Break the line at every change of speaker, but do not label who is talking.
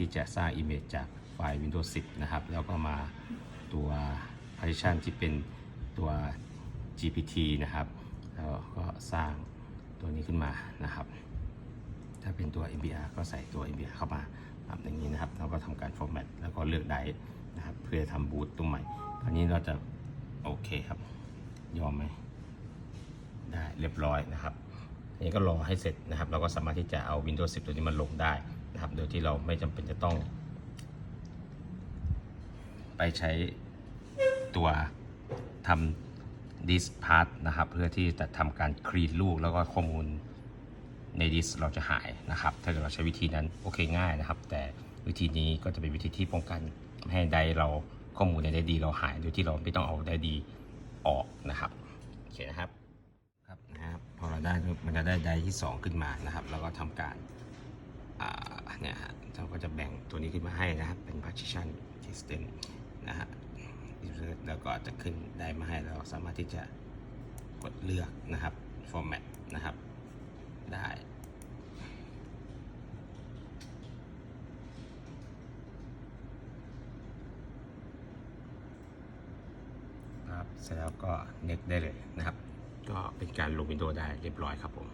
ที่จะสร้าง Image จากไฟล์ Windows 10 นะครับ แล้วก็มาตัว Partition ที่เป็นตัว GPT นะครับ แล้วก็สร้างตัวนี้ขึ้นมานะครับ ถ้าเป็นตัว MBR ก็ใส่ตัว MBR เข้ามาแบบอย่างนี้นะครับ แล้วก็ทำการ format แล้วก็เลือกไดร์นะครับ เพื่อทำบูตตัวใหม่คราวนี้เราจะโอเคครับ ยอมไหมได้เรียบร้อยนะครับอันนี้ก็รอให้เสร็จนะครับ เราก็สามารถที่จะเอา Windows 10 ตัวนี้มาลงได้ นะครับ โดยที่เราไม่จำเป็นจะต้อง ไปใช้ตัวทำ disk part นะครับ เพื่อที่จะทำการคลีนลูกแล้วก็ข้อมูลในดิสเราจะหายนะครับ ถ้าเกิดเราใช้วิธีนั้นโอเคง่ายนะครับ แต่วิธีนี้ก็จะเป็นวิธีที่ป้องกันไม่ให้ไดเราข้อมูลในไดดีเราหายโดยที่เราไม่ต้องเอาไดดีออกนะครับโอเคนะครับครับนะครับพอเราได้มันจะได้ไดที่ 2 ขึ้นมานะครับ แล้วก็ทำการ เนี่ยฮะเราก็จะแบ่งตัวนี้ขึ้นมาให้นะครับเป็น partition system นะฮะแล้วก็จะขึ้นได้มาให้เราสามารถที่จะกดเลือกนะครับ format นะครับ ได้ครับเสร็จแล้วก็ next ได้เลยนะครับ ก็เป็นการลงวินโดว์ได้เรียบร้อยครับผม